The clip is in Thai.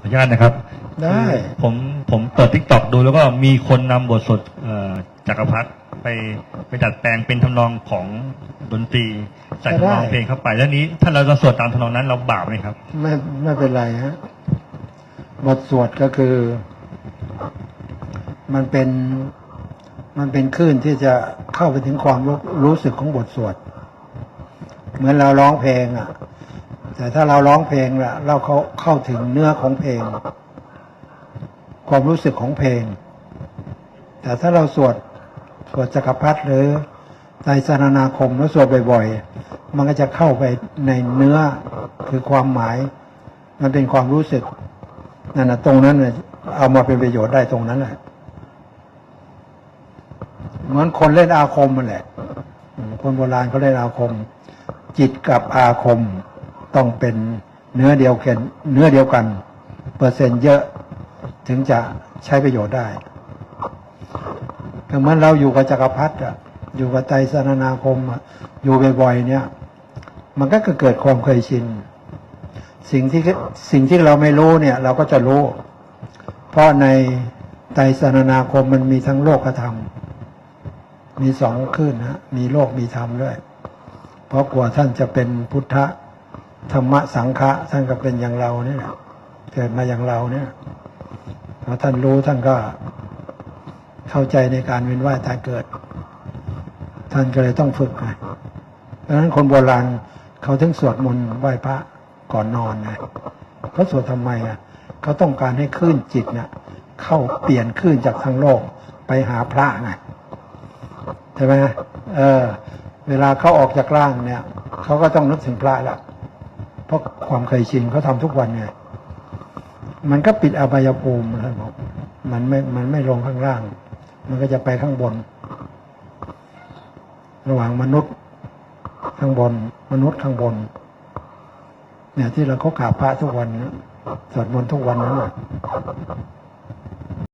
ขออนุญาตนะครับ ได้ ผมผมเปิดทิกตอกดูแล้วก็มีคนนำบทสวดเอ่อจักรพรรดิไปไปดัดแปลงเป็นทำนองของดนตรีใส่ทำนองเพลงเข้าไปแล้วนี้ ถ้าเราจะสวดตามทำนองนั้นเราบาปไหมครับ ไม่ไม่เป็นไรฮะบทสวดก็คือ มันเป็นมันเป็นคลื่นที่จะเข้าไปถึงความรู้รู้สึกของบทสวด เหมือนเราร้องเพลงอะ แต่ถ้าเราร้องเพลงละเราเขาเข้าถึงเนื้อของเพลง ความรู้สึกของเพลง แต่ถ้าเราสวดสวดจักรพรรดิหรือไตรสรณาคมแล้วสวดบ่อยๆ มันก็จะเข้าไปในเนื้อคือความหมาย มันเป็นความรู้สึกนั่นนะตรงนั้นน่ะเอามาเป็นประโยชน์ได้ตรงนั้นแหละเหมือนคนเล่นอาคมมันแหละ คนโบราณเขาเล่นอาคม จิตกับอาคม ต้องเป็นเนื้อเดียวกันเนื้อเดียวกัน เปอร์เซ็นต์เยอะถึงจะใช้ประโยชน์ได้ก็เมือนเราอยู่กับจักรพรรดิอยู่กับไตรสรณาคมอยู่บ่อยๆเนี่ย มันก็เกิดความเคยชิน สิ่งที่สิ่งที่เราไม่รู้เนี่ย เราก็จะรู้ เพราะในไตรสรณาคมมันมีทั้งโลกธรรม มีสองขึ้นนะมีโลกมีธรรมด้วย เพราะกว่าท่านจะเป็นพุทธ ธรรมะสังฆะท่านก็เป็นอย่างเราเนี่ยเกิดมาอย่างเราเนี่ยพอท่านรู้ท่านก็เข้าใจในการเวียนว่ายตายเกิด ท่านก็เลยต้องฝึกไงเพราะฉะนั้นคนโบราณเขาถึงสวดมนต์ไหว้พระก่อนนอนไงเขาสวดทำไมอะเขาต้องการให้คลื่นจิตเนี่ยเข้าเปลี่ยนคลื่นจากทางโลกไปหาพระไงใช่ไหมเออ เวลาเขาออกจากร่างเนี่ยเขาก็ต้องนึกถึงพระละ เพราะความเคยชินเขาทำทุกวันไงมันก็ปิดอบายภูมินะบอกมันไม่มันไม่ลงข้างล่าง มันก็จะไปข้างบน ระหว่างมนุษย์ข้างบน มนุษย์ข้างบน เนี่ยที่เราเขากราบพระทุกวันนะสวดมนต์ทุกวันนั้นแหละ